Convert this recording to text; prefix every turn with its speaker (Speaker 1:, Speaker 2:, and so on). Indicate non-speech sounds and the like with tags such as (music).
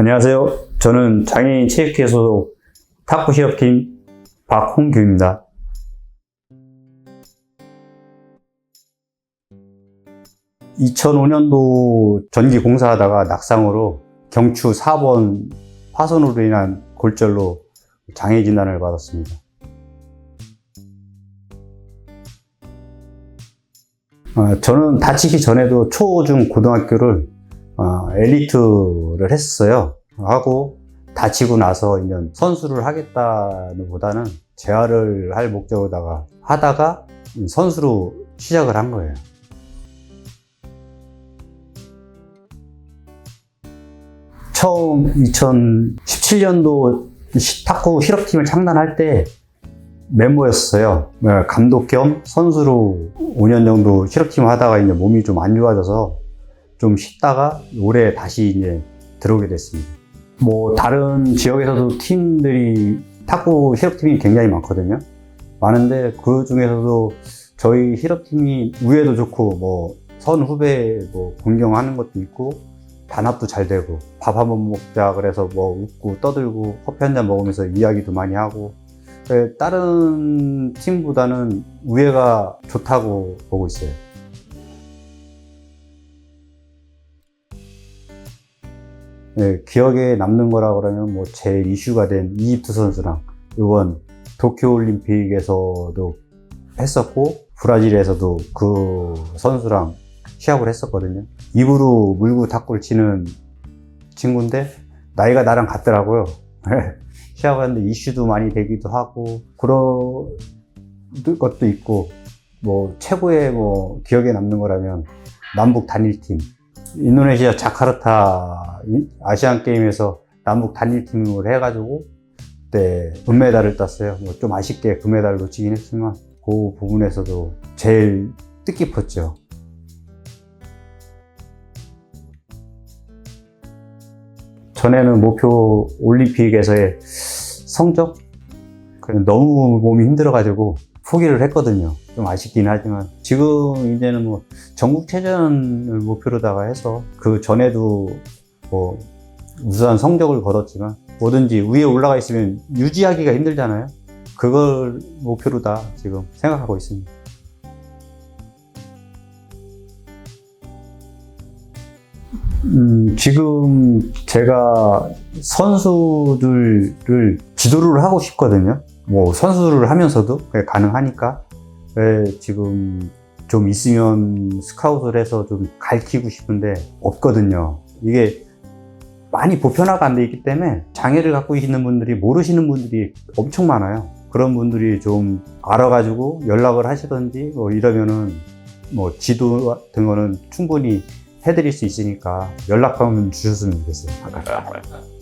Speaker 1: 안녕하세요. 저는 장애인 체육회 소속 탁구 실업팀 박홍규입니다. (2005년도) 전기 공사하다가 낙상으로 경추 4번 파손으로 인한 골절로 장애 진단을 받았습니다. 어, 저는 다치기 전에도 초, 중, 고등학교를 어, 엘리트를 했어요. 하고 다치고 나서 이제 선수를 하겠다는 보다는 재활을 할 목적으로다가 하다가 선수로 시작을 한 거예요. 처음 2017년도 탁구 실업팀을 창단할 때 멤버였어요. 네, 감독 겸 선수로 5년 정도 실업팀 하다가 이제 몸이 좀 안 좋아져서 좀 쉬다가 올해 다시 이제 들어오게 됐습니다. 뭐 다른 지역에서도 팀들이 탁구 실업팀이 굉장히 많거든요. 많은데 그 중에서도 저희 실업팀이 우애도 좋고 뭐 선 후배 뭐 존경하는 것도 있고 단합도 잘 되고 밥 한 번 먹자 그래서 뭐 웃고 떠들고 커피 한 잔 먹으면서 이야기도 많이 하고 네, 다른 팀보다는 우애가 좋다고 보고 있어요. 네, 기억에 남는 거라 그러면 뭐 제일 이슈가 된 이집트 선수랑 이번 도쿄올림픽에서도 했었고 브라질에서도 그 선수랑 시합을 했었거든요. 입으로 물고 탁구를 치는 친구인데 나이가 나랑 같더라고요. (laughs) 시합을 하는데 이슈도 많이 되기도 하고 그런 것도 있고 뭐 최고의 뭐 기억에 남는 거라면 남북 단일팀 인도네시아 자카르타 아시안 게임에서 남북 단일팀으로 해가지고 그때 은메달을 땄어요. 뭐 좀 아쉽게 금메달을 놓치긴 했지만 그 부분에서도 제일 뜻깊었죠. 전에는 목표 올림픽에서의 성적 너무 몸이 힘들어가지고 포기를 했거든요. 좀 아쉽긴 하지만 지금 이제는 뭐 전국체전을 목표로다가 해서 그 전에도 뭐 우수한 성적을 거뒀지만 뭐든지 위에 올라가 있으면 유지하기가 힘들잖아요. 그걸 목표로 다 지금 생각하고 있습니다. 음, 지금 제가 선수들을 지도를 하고 싶거든요. 뭐 선수를 하면서도 가능하니까 왜 지금 좀 있으면 스카웃을 해서 좀 가르치고 싶은데 없거든요. 이게 많이 보편화가 안 돼 있기 때문에 장애를 갖고 있는 분들이 모르시는 분들이 엄청 많아요. 그런 분들이 좀 알아가지고 연락을 하시던지 뭐 이러면은 뭐 지도 같은 거는 충분히 해드릴 수 있으니까 연락하면 주셨으면 좋겠어요. (laughs)